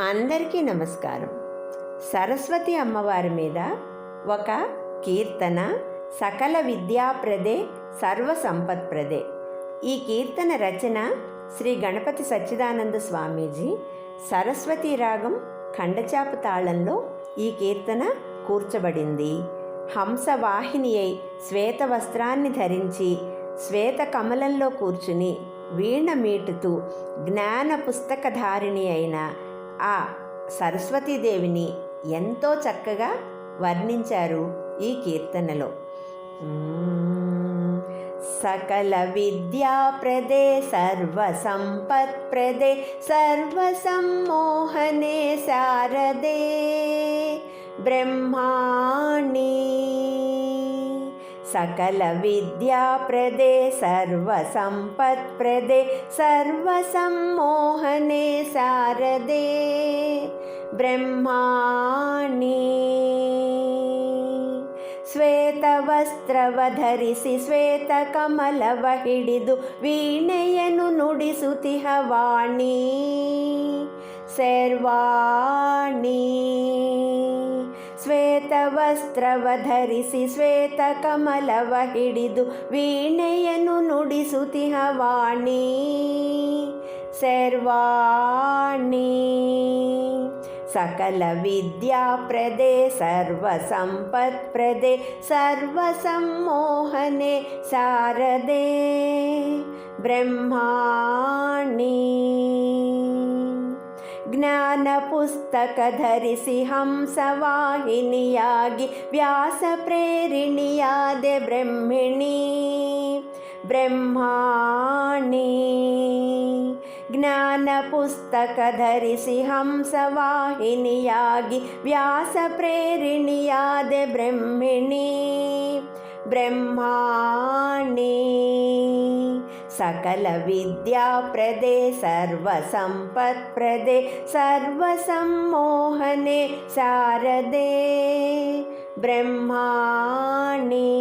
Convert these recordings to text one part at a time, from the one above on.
అందరికీ నమస్కారం. సరస్వతి అమ్మవారి మీద ఒక కీర్తన సకల విద్యాప్రదే సర్వ సంపత్ప్రదే. ఈ కీర్తన రచన శ్రీ గణపతి సచ్చిదానంద స్వామీజీ. సరస్వతి రాగం ఖండచాప తాళంలో ఈ కీర్తన కూర్చబడింది. హంసవాహిని అయి శ్వేత వస్త్రాన్ని ధరించి శ్వేత కమలంలో కూర్చుని వీణ మీటుతూ జ్ఞాన పుస్తకధారిణి అయిన ఆ సరస్వతీదేవిని ఎంతో చక్కగా వర్ణించారు ఈ కీర్తనలో మ్మ్. సకల విద్యాప్రదే సర్వసంపత్ప్రదే సర్వసమ్మోహనే శారదే బ్రహ్మాణి सकलविद्याप्रदे सर्वसम्पत्प्रदे सर्वसम्मोहने सारदे ब्रह्माणि। श्वेतवस्त्रव धि श्वेतकमलव हिडु वीणयनु नुडुति हवाणी सर्वाणी। ಶ್ವೇತವಸ್ತ್ರವ ಧರಿಸಿ ಶ್ವೇತ ಕಮಲವ ಹಿಡಿದು ವೀಣೆಯನ್ನು ನುಡಿಸುತಿಹ ವಾಣಿ ಶರ್ವಾಣಿ ಸಕಲ ವಿದ್ಯಾಪ್ರದೆ ಸರ್ವಸಂಪತ್ಪ್ರದೆ ಸರ್ವಸಮ್ಮೋಹನೆ ಶಾರದೆ ಬ್ರಹ್ಮಾಣಿ ಜ್ಞಾನ ಪುಸ್ತಕ ಧರಿಸಿ ಹಂಸವಾಹಿನಿಯಾಗಿ ವ್ಯಾಸ ಪ್ರೇರಿಣಿಯಾದೆ ಬ್ರಹ್ಮಿಣಿ ಬ್ರಹ್ಮಾಣಿ ಜ್ಞಾನ ಪುಸ್ತಕ ಧರಿಸಿ ಹಂಸವಾಹಿನಿಯಾಗಿ ವ್ಯಾಸ ಪ್ರೇರಿಣಿಯಾದೆ ಬ್ರಹ್ಮಿಣಿ ಬ್ರಹ್ಮಾಣಿ सकलविद्याप्रदे सर्वसम्पत्प्रदे सर्वसम्मोहने शारदे ब्रह्माणि।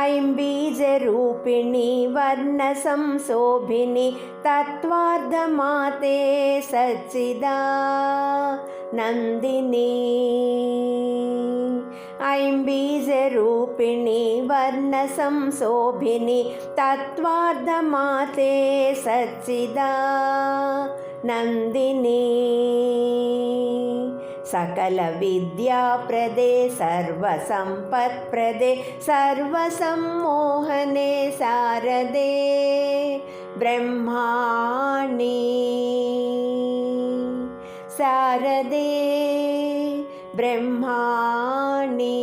ऐं बीजरूपिणि वर्णसंशोभिनि तत्त्वार्धमाते सच्चिदा नन्दिनी ऐं बीजरू रूपिणि वर्णसंशोभिनि तत्त्वार्धमाते सच्चिदा नन्दिनी सकलविद्याप्रदे सर्वसम्पत्प्रदे सर्वसम्मोहने सारदे ब्रह्माणि। सारदे ब्रह्माणि।